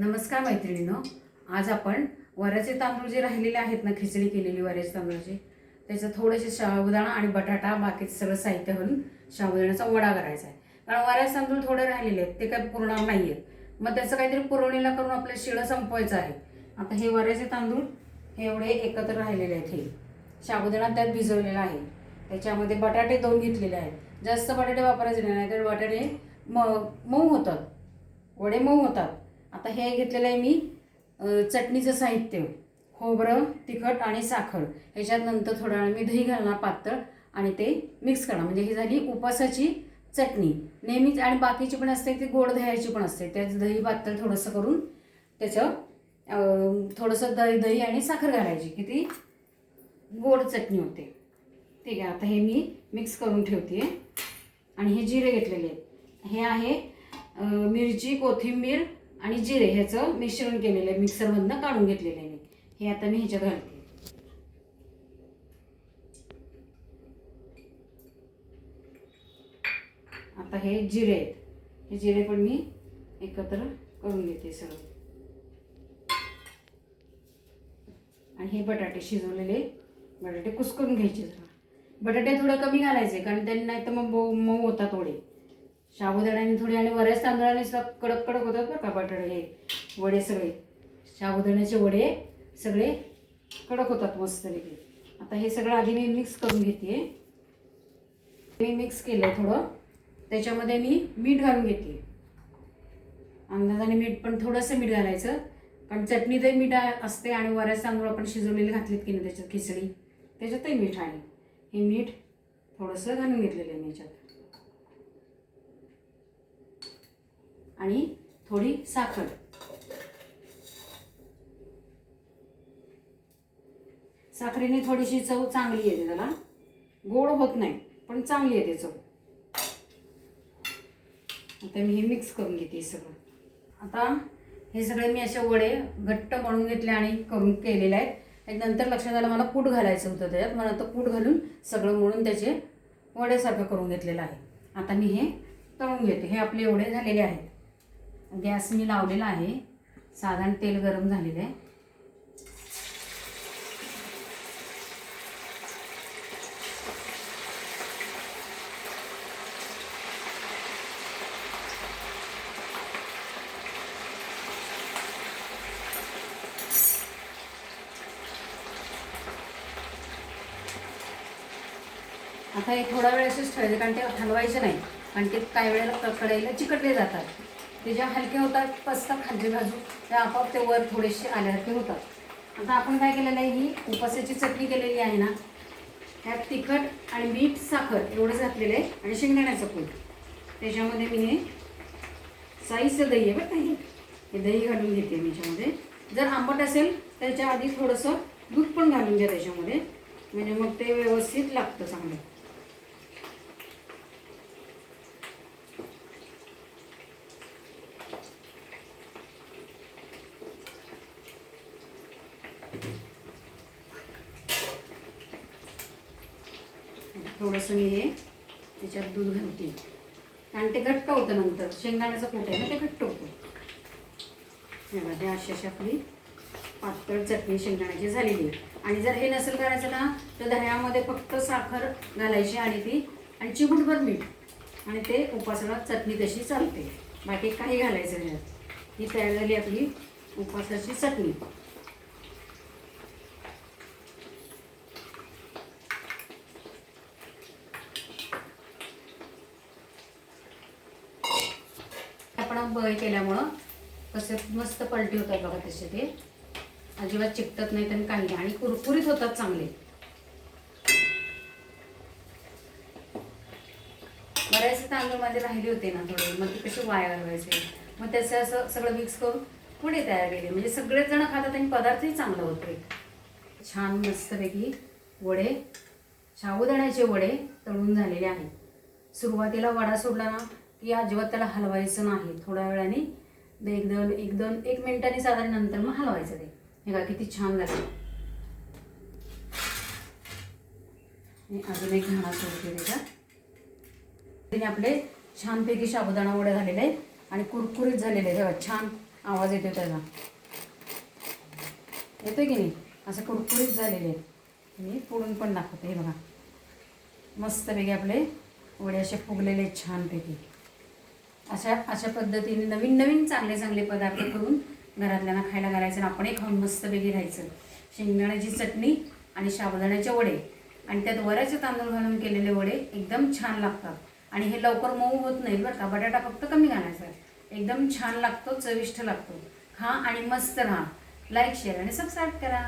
नमस्कार मैत्रिणीनं. आज आपण वऱ्याचे तांदूळ जे राहिलेले आहेत ना खिचडी केलेली वऱ्याचे तांदूळाची त्याचं थोडेसे शाबुदाणा आणि बटाटा बाकीचं सगळं साहित्य घालून शाबुदाण्याचा वडा करायचा आहे. कारण वऱ्याचे तांदूळ थोडे राहिलेले आहेत ते काय पुरणार नाही आहेत मग त्याचं काहीतरी पुरवणीला करून आपलं शिळं संपवायचं आहे. आता हे वऱ्याचे तांदूळ हे एवढे एकत्र राहिलेले आहेत हे. शाबुदाणा त्यात भिजवलेला आहे. त्याच्यामध्ये बटाटे दोन घेतलेले आहेत. जास्त बटाटे वापरायचे नाही तर बटाटे म मऊ होतात. वडे मऊ होतात. आता हे घेतलेलं आहे मी चटणीचं साहित्य खोबरं तिखट आणि साखर. ह्याच्यात नंतर थोडा वेळ मी दही घालणार पातळ आणि ते मिक्स करणार. म्हणजे ही झाली उपासाची चटणी. नेहमीच आणि बाकीची पण असते ती गोड दह्याची पण असते. त्याचं दही पातळ थोडंसं करून त्याचं थोडंसं दही दही आणि साखर घालायची की ती गोड चटणी होते. ठीक आहे आता हे मी मिक्स करून ठेवते आणि हे जिरे घेतलेले आहेत. हे आहे मिरची कोथिंबीर आणि जिरे ह्याचं मिश्रण केलेलं आहे मिक्सरमधनं काढून घेतलेलं आहे मी. हे आता मी ह्याच्यात घालते. आता हे जिरे आहेत. हे जिरे पण मी एकत्र करून घेते सगळं. आणि हे बटाटे शिजवलेले बटाटे कुस्करून घ्यायचे जरा. बटाटे थोडं कमी घालायचे कारण त्यांनी नाही तर मग मऊ मऊ होतात थोडे. साबुदाण्याने थोडे आणि बऱ्याच तांदळाने सुद्धा कडक कडक होतात बरं का बटाटे हे वडे सगळे. साबुदाण्याचे वडे सगळे कडक होतात मस्तपैकी आता हे सगळं आधी मी मिक्स करून घेते. मी मिक्स केलं आहे थोडं. त्याच्यामध्ये मी मीठ घालून घेते. अंदाजाने मीठ पण थोडंसं मीठ घालायचं. कारण चटणीतही मीठ असते आणि वऱ्याच तांदूळ आपण शिजवलेले घातलेत की नाही त्याच्यात खिचडी. त्याच्यातही मीठ आहे. हे मीठ थोडंसं घालून घेतलेलं आहे मी याच्यात. आणि थोडी साखर. साखरेने थोडीशी चव चांगली येते त्याला. गोड होत नाही पण चांगली येते चव. आता मी हे मिक्स करून घेते हे सगळं. आता हे सगळे मी असे वडे घट्ट म्हणून घेतले आणि करून केलेले आहेत. आणि नंतर लक्षात आलं मला कूट घालायचं होतं त्याच्यात. मला आता कूट घालून सगळं मळून त्याचे वड्यासारखं करून घेतलेलं आहे. आता मी हे तळून घेते. हे आपले एवढे झालेले आहेत. गॅस मी लावलेला आहे. साधारण तेल गरम झालेलं आहे. आता हे थोडा वेळ असेच ठेवायचे कारण ते हलवायचं नाही. कारण ते काही वेळेला कडाईला चिकटले जातात. ते ज्या हलके होतात पसतात खालची बाजू ते आपोआप ते वर थोडेसे आल्यासारखे होतात. आता आपण काय केलेलं आहे ही उपासाची चटणी केलेली आहे ना त्यात तिखट आणि मीठ साखर एवढंच घातलेलं आहे आणि शेंगदाण्याचं कूट त्याच्यामध्ये मी हे साईचं दही आहे बरं नाही हे. हे दही घालून घेते मी याच्यामध्ये. जर आंबट असेल त्याच्या आधी थोडंसं दूध पण घालून घ्या त्याच्यामध्ये. म्हणजे मग ते व्यवस्थित लागतं चांगलं. थोडंसं मी हे त्याच्यात दूध घालते. कारण ते घट्ट होतं नंतर. शेंगदाण्याचं पोट आहे ना ते घट्ट होतं. हे अशी अशी आपली पातळ चटणी शेंगदाण्याची झालेली आणि जर हे नसेल करायचं ना तर दह्यामध्ये फक्त साखर घालायची आणि ती आणि चिमूटभर मीठ. आणि ते उपासाला चटणी तशी चालते. बाकी काही घालायचं ह्यात ही तयार झाली आपली उपासाची चटणी. आपण बळ केल्यामुळं कसे मस्त पलटी होतात बघा तसे ते. अजिबात चिकटत नाही आणि काही नाही. आणि कुरकुरीत होतात चांगले. बऱ्याचसे तांदूळ माझे राहिले होते ना थोडे. मग ते कसे वाया घालवायचे मग त्याचं असं सगळं मिक्स करून पुढे तयार केले. म्हणजे सगळेच जण खातात आणि पदार्थही चांगला होतो छान मस्तपैकी वडे शाबुदाण्याचे वडे तळून झालेले आहेत. सुरुवातीला वडा सोडला ना की अजिबात त्याला हलवायचं नाही. थोड्या वेळाने एक दोन एक दोन एक मिनिटाने साधारण नंतर मग हलवायचं ते. हे का किती छान झालं. अजून एक घाणा सोडते त्याच्यात त्याने आपले छानपैकी साबुदाणा वडे झालेले आहेत आणि कुरकुरीत झालेले. आहेत हे छान आवाज येतो त्याचा. येतो की नाही? असं कुरकुरीत झालेले. आहेत मी पण दाखवते हे बघा. मस्तपैकी आपले वडे असे फुगलेले आहेत छानपैकी. अशा अशा पद्धतीने नवीन नवीन चांगले चांगले पदार्थ करून घरातल्यांना खायला घालायचं आणि आपणही खाऊन मस्तपैकी राहायचं. शेंगदाण्याची चटणी आणि साबुदाण्याचे वडे. आणि त्यात वऱ्याचे तांदूळ घालून केलेले वडे एकदम छान लागतात. आणि हे लवकर मऊ होत नाही बरं का. बटाटा फक्त कमी घालायचा एकदम छान लागतो चविष्ट लागतो. खा आणि मस्त राहा. लाईक शेअर आणि सबस्क्राईब करा.